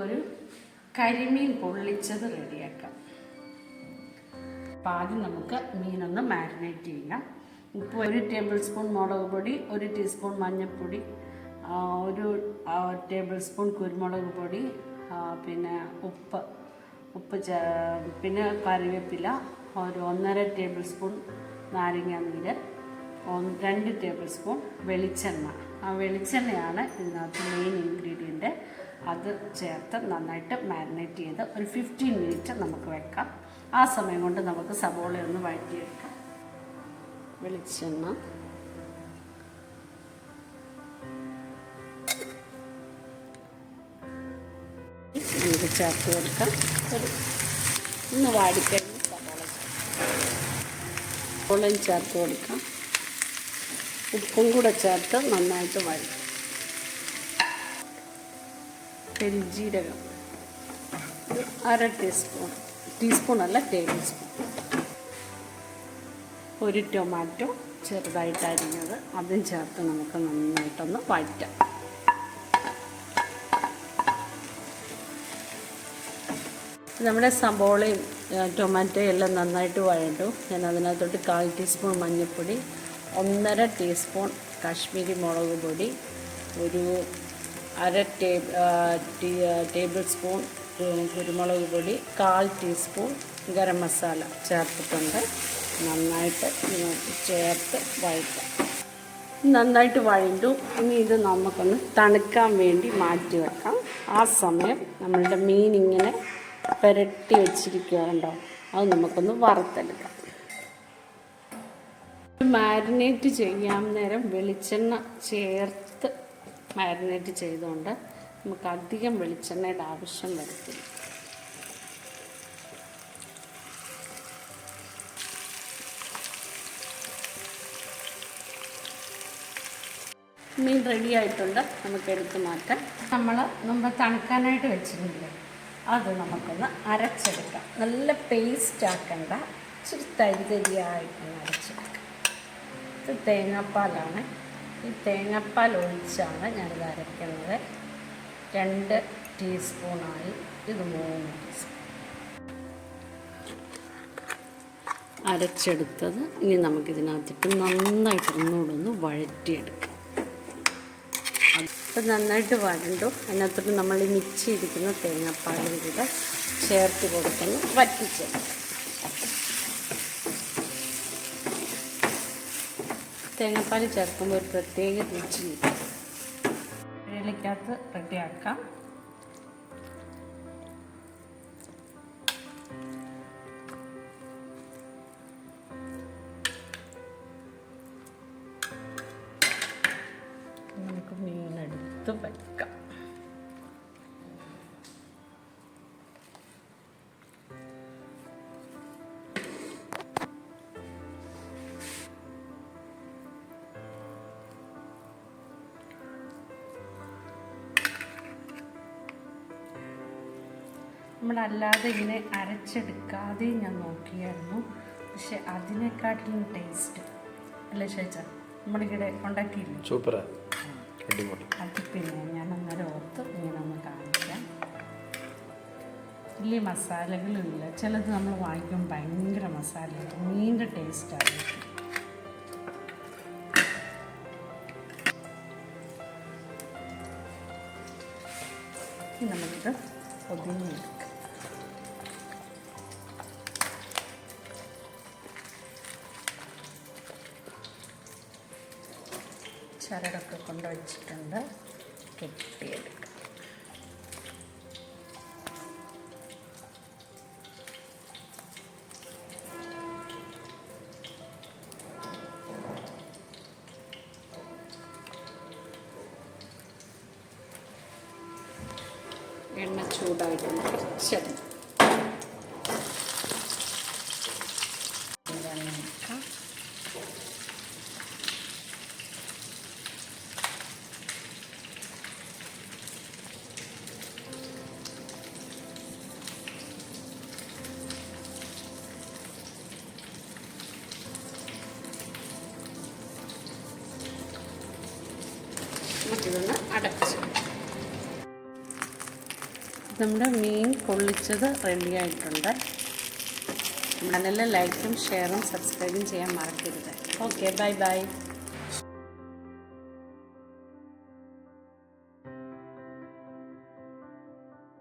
നമുക്കൊരു കരിമീൻ പൊള്ളിച്ചത് റെഡിയാക്കാം. അപ്പോൾ ആദ്യം നമുക്ക് മീനൊന്ന് മാരിനേറ്റ് ചെയ്യാം. ഉപ്പ് ഒരു ടേബിൾ സ്പൂൺ മുളക് പൊടി ഒരു ടീസ്പൂൺ മഞ്ഞൾപ്പൊടി ഒരു ടേബിൾ സ്പൂൺ കുരുമുളക് പൊടി പിന്നെ ഉപ്പ് ഉപ്പ് പിന്നെ കറിവേപ്പില ഒരു ഒന്നര ടേബിൾ സ്പൂൺ നാരങ്ങ നീര് രണ്ട് ടേബിൾ സ്പൂൺ വെളിച്ചെണ്ണ. ആ വെളിച്ചെണ്ണയാണ് ഇതിനകത്ത് മെയിൻ ഇൻഗ്രീഡിയന്റ് അത് ചേർത്ത് നന്നായിട്ട് മാരിനേറ്റ് ചെയ്ത് ഒരു ഫിഫ്റ്റീൻ മിനിറ്റ് നമുക്ക് വെക്കാം. ആ സമയം കൊണ്ട് നമുക്ക് സബോള ഒന്ന് വഴറ്റിയെടുക്കാം. വെളിച്ചെണ്ണ. നമുക്ക് ചേർത്ത് കൊടുക്കാം. ഒരു ഒന്ന് വാടിക്കഴിഞ്ഞ് സബോള സബോളയും ചേർത്ത് കൊടുക്കാം. ഉപ്പും കൂടെ ചേർത്ത് നന്നായിട്ട് വഴറ്റും. പെരിഞ്ജീരകം ഒരു അര ടീസ്പൂൺ ടീസ്പൂൺ അല്ല ടേബിൾ സ്പൂൺ ഒരു ടൊമാറ്റോ ചെറുതായിട്ട് അരിഞ്ഞത്. അതും ചേർത്ത് നമുക്ക് നന്നായിട്ടൊന്ന് വഴറ്റാം. നമ്മുടെ സബോളയും ടൊമാറ്റോയും എല്ലാം നന്നായിട്ട് വഴണ്ടു. ഞാൻ അതിനകത്തോട്ട് കാൽ ടീസ്പൂൺ മഞ്ഞൾപ്പൊടി ഒന്നര ടീസ്പൂൺ കാശ്മീരി മുളക് പൊടി ഒരു അര ടേബിൾ സ്പൂൺ കുരുമുളക് പൊടി കാൽ ടീസ്പൂൺ ഗരം മസാല ചേർത്തിട്ടുണ്ട്. നന്നായിട്ട് ചേർത്ത് വഴറ്റാം. നന്നായിട്ട് വഴണ്ടു. ഇനി ഇത് നമുക്കൊന്ന് തണുക്കാൻ വേണ്ടി മാറ്റി വെക്കാം. ആ സമയം നമ്മളുടെ മീൻ ഇങ്ങനെ പുരട്ടി വെച്ചിരിക്കുക കണ്ടോ അത് നമുക്കൊന്ന് വറുത്തെടുക്കാം. മാരിനേറ്റ് ചെയ്യാൻ നേരം വെളിച്ചെണ്ണ ചേർത്ത് മാരിനേറ്റ് ചെയ്തുകൊണ്ട് നമുക്ക് അധികം വെളിച്ചെണ്ണയുടെ ആവശ്യം വരത്തില്ല. മീൻ റെഡി ആയിട്ടുണ്ട്. നമുക്ക് എടുത്ത് മാറ്റാം. നമ്മൾ മുമ്പ് തണുക്കാനായിട്ട് വെച്ചിരുന്നില്ലേ? അത് നമുക്കൊന്ന് അരച്ചെടുക്കാം. നല്ല പേസ്റ്റ് ആക്കണ്ട. ഇച്ചിരി തരി തരിയായിട്ടൊന്ന് അരച്ചെടുക്കാം. ഇത് തേങ്ങാപ്പാലാണ്. ഈ തേങ്ങാപ്പാൽ ഒഴിച്ചാണ് ഞാനിത് അരയ്ക്കുന്നത് രണ്ട് ടീസ്പൂണായി ഇത് മൂന്ന് ടീസ്പൂൺ. അരച്ചെടുത്തത് ഇനി നമുക്കിതിനകത്തിട്ട് നന്നായിട്ട് ഒന്നുകൂടെ ഒന്ന് വഴറ്റിയെടുക്കാം. അപ്പം നന്നായിട്ട് വഴണ്ടു. അതിനകത്തോട്ട് നമ്മൾ മിക്സ് ചെയ്തിരിക്കുന്ന തേങ്ങാപ്പാലും കൂടെ ചേർത്ത് കൊടുക്കുന്നു വറ്റിച്ചെടുക്കാം. തേങ്ങാപ്പാൽ ചേർക്കുമ്പോൾ ഒരു പ്രത്യേക രുചി. കിട്ടും ഇഴയിലേക്കകത്ത് റെഡിയാക്കാം നമുക്ക് മീനെടുത്ത് വെക്കാം നമ്മളല്ലാതെ ഇങ്ങനെ അരച്ചെടുക്കാതെ ഞാൻ നോക്കിയായിരുന്നു. പക്ഷെ അതിനെക്കാട്ടിലും ടേസ്റ്റ് അല്ലേ ചേച്ച നമ്മളിവിടെ ഉണ്ടാക്കിയില്ലേ? സൂപ്പറാ അത് പിന്നെ ഞാൻ അന്നേരം ഓർത്ത് ഇങ്ങനെ ഒന്ന് കാണിക്കാം. വലിയ മസാലകളും ഇല്ല ചിലത് നമ്മൾ വാങ്ങിക്കും ഭയങ്കര മസാലയാണ് നീണ്ട ടേസ്റ്റാണ് നമുക്കിത് ഒതുങ്ങിയെടുക്കാം ചരടൊക്കെ കൊണ്ടുവച്ചിട്ടുണ്ട് കെട്ടിയെടുക്കാം എണ്ണ ചൂടായിട്ടുണ്ട് കുറച്ചത് നമുക്കിതൊന്ന് അടച്ചു നമ്മുടെ മീൻ പൊള്ളിച്ചത് റെഡിയായിട്ടുണ്ട് ചാനലിൽ ലൈക്കും ഷെയറും സബ്സ്ക്രൈബും ചെയ്യാൻ മറക്കരുത്. Okay bye bye